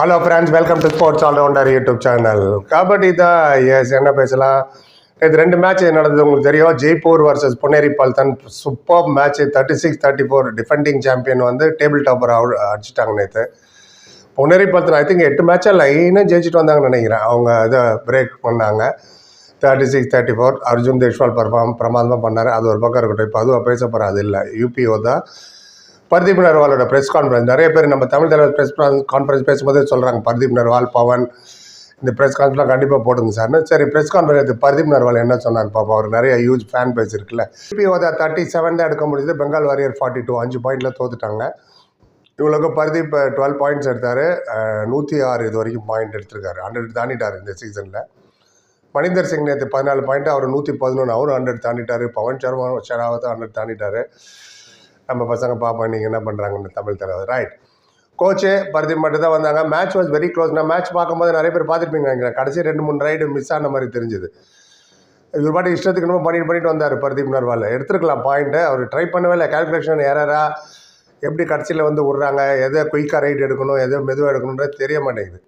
Hello friends welcome to sports allrounder YouTube channel kabaddi தான் S என்ன பேசலாம்? இது ரெண்டு மேட்ச் நடந்தது உங்களுக்கு தெரியும். Jaipur versus Puneri Paltan super match thirty six thirty four defending champion வந்து டேபிள் டாப்பர் அடிச்சிட்டாங்க நேற்று பொன்னேரி பல்தன் ஐ திங்க் எட்டு மேட்சாக லைனாக ஜெயிச்சுட்டு வந்தாங்கன்னு நினைக்கிறேன். அவங்க இதை பிரேக் பண்ணாங்க. Thirty six thirty four Arjun Deshwal perform பிரமாதமாக பண்ணார். அது ஒரு பக்கம் இருக்கட்டும். இப்போ அதுவாக பேச போகிற அது இல்லை. யூபிஓ தான். பர்தீப் நர்வாலோட ப்ரெஸ் கான்ஃபரன்ஸ் நிறைய பேர் நம்ம தமிழ் தலைவர் ப்ரெஸ் கான்ஃபரன்ஸ் பேசும்போது சொல்கிறாங்க பர்தீப் நர்வால் பவன். இந்த ப்ரெஸ் கான்ஃபரன்ஸ்லாம் கண்டிப்பாக போடுங்க சார்னு சரி ப்ரெஸ் கான்ஃபரன்ஸ் பர்தீப் நர்வால் என்ன சொன்னார் பாப்பா அவர் நிறைய ஹியூஜ் ஃபேன் பேஸ் இருக்குல்ல. யூபிஓ ஓதா தேர்ட்டி செவன் தான் எடுக்க முடியுது பெங்கால் வாரியர் ஃபார்ட்டி டூ அஞ்சு பாயிண்டில் தோத்துட்டாங்க. இவங்களுக்கு பர்தீப் டுவெல் பாயிண்ட்ஸ் எடுத்தார். நூற்றி ஆறு இது வரைக்கும் பாயிண்ட் எடுத்திருக்காரு. ஹண்ட்ரட் தாண்டிட்டார் இந்த சீசனில் மணிந்தர் சிங் நேற்று பதினாலு பாயிண்ட் அவர் நூற்றி பதினொன்று அவரும் ஹண்ட்ரட் தாண்டிட்டார். பவன் சர்மா ஷெராவத்தும் ஹண்ட்ரட் தாண்டிட்டார். நம்ம பசங்க பார்ப்போம் நீங்கள் என்ன பண்ணுறாங்கன்னு தமிழ் தலைவர் ரைட் கோச்சு பர்தீப் மட்டும் தான் வந்தாங்க. மேட்ச் வாஸ் வெரி க்ளோஸ் நான் மேட்ச் பார்க்கும்போது நிறைய பேர் பார்த்துருப்பீங்க நினைக்கிறேன். கடைசி ரெண்டு மூணு ரைடு மிஸ் ஆன மாதிரி தெரிஞ்சுது. இவர் பாட்டு இஷ்டத்துக்கு நம்ம பண்ணிட்டு பண்ணிட்டு வந்தார் பர்தீப் நர்வால் எடுத்துருக்கலாம் பாயிண்ட்டு அவர் ட்ரை பண்ணவே இல்லை. கேல்குலேஷன் ஏறரா எப்படி கடைசியில் வந்து விட்றாங்க எதை குயிக்காக ரைட் எடுக்கணும் எதை மெதுவாக எடுக்கணுன்றது தெரிய மாட்டேங்குது.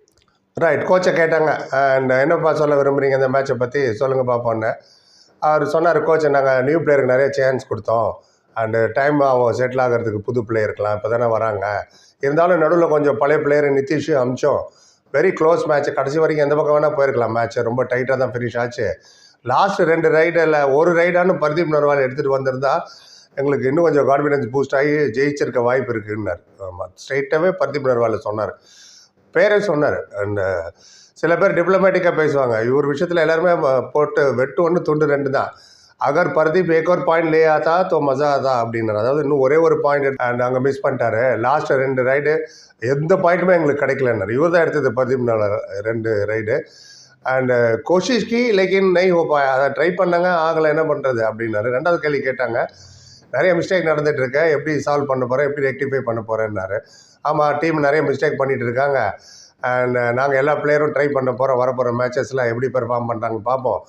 ரைட் கோச்சை கேட்டாங்க அண்ட் என்னப்பா சொல்ல விரும்புகிறீங்க இந்த மேட்சை பற்றி சொல்லுங்கள் பார்ப்போன்னு அவர் சொன்னார் கோச்சை நாங்கள் நியூ பிளேயருக்கு நிறைய சான்ஸ் கொடுத்தோம். அண்டு டைம் ஆகும் செட்டில் ஆகிறதுக்கு புது பிளேயருக்கெலாம் இப்போ தானே வராங்க. இருந்தாலும் நடுவில் கொஞ்சம் பழைய பிளேயர் நிதிஷும் அமிச்சோம் வெரி க்ளோஸ் மேட்ச் கடைசி வரைக்கும் எந்த பக்கம் வேணால் போயிருக்கலாம் மேட்ச் ரொம்ப டைட்டாக தான் ஃபினிஷ் ஆச்சு. லாஸ்ட் ரெண்டு ரைடில் ஒரு ரைடானு பர்தீப் நர்வால் எடுத்துகிட்டு வந்திருந்தா எங்களுக்கு இன்னும் கொஞ்சம் கான்ஃபிடன்ஸ் பூஸ்ட் ஆகி ஜெயிச்சிருக்க வாய்ப்பு இருக்குன்னார். ஆமாம் ஸ்ட்ரைட்டாகவே பர்தீப் நர்வால் சொன்னார். பேரே சொன்னார். அண்ட் சில பேர் டிப்ளமேட்டிக்காக பேசுவாங்க. இவர் விஷயத்தில் எல்லாருமே போட்டு வெட்டு ஒன்று துண்டு ரெண்டு தான். அகர் பர்தீப் ஏக் ஒரு பாயிண்ட் லே ஆதா தோ மஜா ஆதா அப்படின்னாரு. அதாவது இன்னும் ஒரே ஒரு பாயிண்ட் அண்ட் அங்கே மிஸ் பண்ணிட்டாரு. லாஸ்ட் ரெண்டு ரைடு எந்த பாயிண்ட்டுமே எங்களுக்கு கிடைக்கலன்னாரு. இவர் தான் எடுத்தது பர்தீப் ரெண்டு ரைடு அண்டு கோஷிஷ்கி லேக்கின் நை ஹோப்பா அதை ட்ரை பண்ணாங்க. ஆகலை என்ன பண்ணுறது அப்படின்னாரு. ரெண்டாவது கேள்வி கேட்டாங்க. நிறைய மிஸ்டேக் நடந்துட்டு இருக்கு. எப்படி சால்வ் பண்ண போகிறேன் எப்படி ரெக்டிஃபை பண்ண போகிறேன்னாரு ஆமாம் டீம் நிறைய மிஸ்டேக் பண்ணிகிட்டு இருக்காங்க. அண்ட் நாங்கள் எல்லா பிளேயரும் ட்ரை பண்ண போகிறோம் வரப்போகிற மேட்சஸ்லாம் எப்படி பெர்ஃபார்ம் பண்ணுறாங்க பார்ப்போம்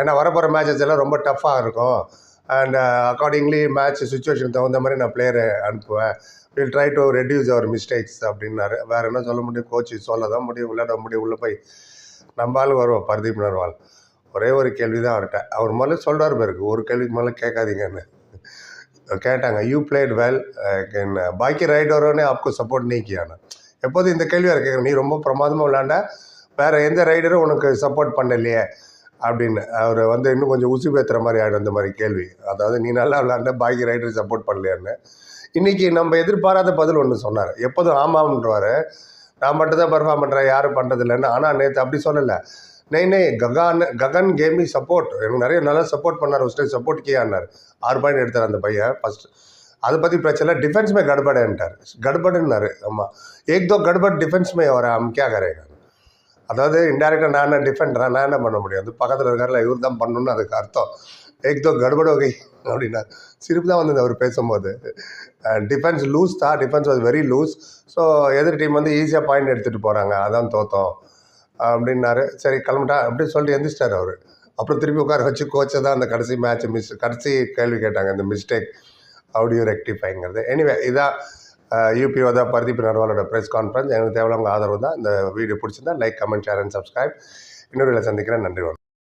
ஏன்னா வரப்போகிற மேட்சஸ் எல்லாம் ரொம்ப டஃப்பாக இருக்கும். அண்ட் அக்கார்டிங்லி மேட்ச் சுச்சுவேஷன் தகுந்த மாதிரி நான் பிளேயரை அனுப்புவேன். Will try to reduce our mistakes அப்படின்னாரு. வேறு என்ன சொல்ல முடியும்? கோச் சொல்ல தான் முடியும். விளையாட முடியும். உள்ளே போய் நம்பாலும் வருவோம். பர்தீப் நர்வால். ஒரே ஒரு கேள்வி தான் அவர்கிட்ட. அவர் மேலே சொல்கிறார் பேருக்கு ஒரு கேள்விக்கு மேலே கேட்காதீங்கன்னு. கேட்டாங்க யூ பிளேட் வெல் பாக்கி ரைடரோனே ஆப்கோ சப்போர்ட் நீக்கியானா எப்போதும் இந்த கேள்வி கேட்குறேன். நீ ரொம்ப பிரமாதமாக விளாண்ட வேறு எந்த ரைடரும் உனக்கு சப்போர்ட் பண்ணலையே? அப்படின்னு. அவர் வந்து இன்னும் கொஞ்சம் உசு பேத்துற மாதிரி ஆகிடும் அந்த மாதிரி கேள்வி. அதாவது நீ நல்லா விளாண்ட பாக்கி ரைடர் சப்போர்ட் பண்ணலையான்னு. இன்றைக்கி நம்ம எதிர்பாராத பதில் ஒன்று சொன்னார். எப்போதும் ஆமாம்ன்றவார் நான் மட்டும் தான் பர்ஃபார்ம் பண்ணுறேன் யாரும் பண்ணுறதில்லன்னு ஆனால் நேற்று அப்படி சொல்லலை. நெய் நெய் ககான் ககன் கேமி சப்போர்ட் எனக்கு நிறைய நல்லா சப்போர்ட் பண்ணார் ஃபஸ்ட்டு சப்போர்ட் கியானார் ஆறு பாயிண்ட் எடுத்தார் அந்த பையன். ஃபஸ்ட் அதை பற்றி பிரச்சனை டிஃபென்ஸ் மே கடுபடேன்ட்டார். கடுபடுன்னாரு. ஆமாம் ஏக் தோ கடுபட் டிஃபென்ஸ் மே அவரை அம்கியா கரேகா அதாவது இன்டெரக்டாக நான் என்ன நான் என்ன பண்ண முடியும். அது பக்கத்தில் இருக்கார்ல இவர் தான் பண்ணணும்னு அதுக்கு அர்த்தம். ஏக் கடுபடோகை கடுபட வகை அப்படின்னா சிரிப்பு தான் வந்தது அவர் பேசும்போது. டிஃபென்ஸ் லூஸ் தான். Defence was very loose so எதிர் டீம் வந்து ஈஸியாக பாயிண்ட் எடுத்துகிட்டு போகிறாங்க அதான் தோத்தோம். அப்படின்னாரு. சரி கிளம்பிட்டா அப்படின்னு சொல்லிட்டு எந்திரிச்சிட்டார் அவர். அப்புறம் திருப்பி உட்கார வச்சு கோச்சை தான் அந்த கடைசி மேட்ச் மிஸ் கடைசி கேள்வி கேட்டாங்க. இந்த மிஸ்டேக் ஹவுடியூ ரெக்டிஃபைங்கிறது எனிவே இதான். யூபிஓ தான் பர்தீப் நர்வாலோட ப்ரெஸ் கான்ஃபரன்ஸ் எனக்கு தேவையான உங்கள் ஆதரவு தான். இந்த வீடியோ பிடிச்சிருந்தா like comment share and subscribe இன்னொரு சந்திக்கிறேன். நன்றி வணக்கம்.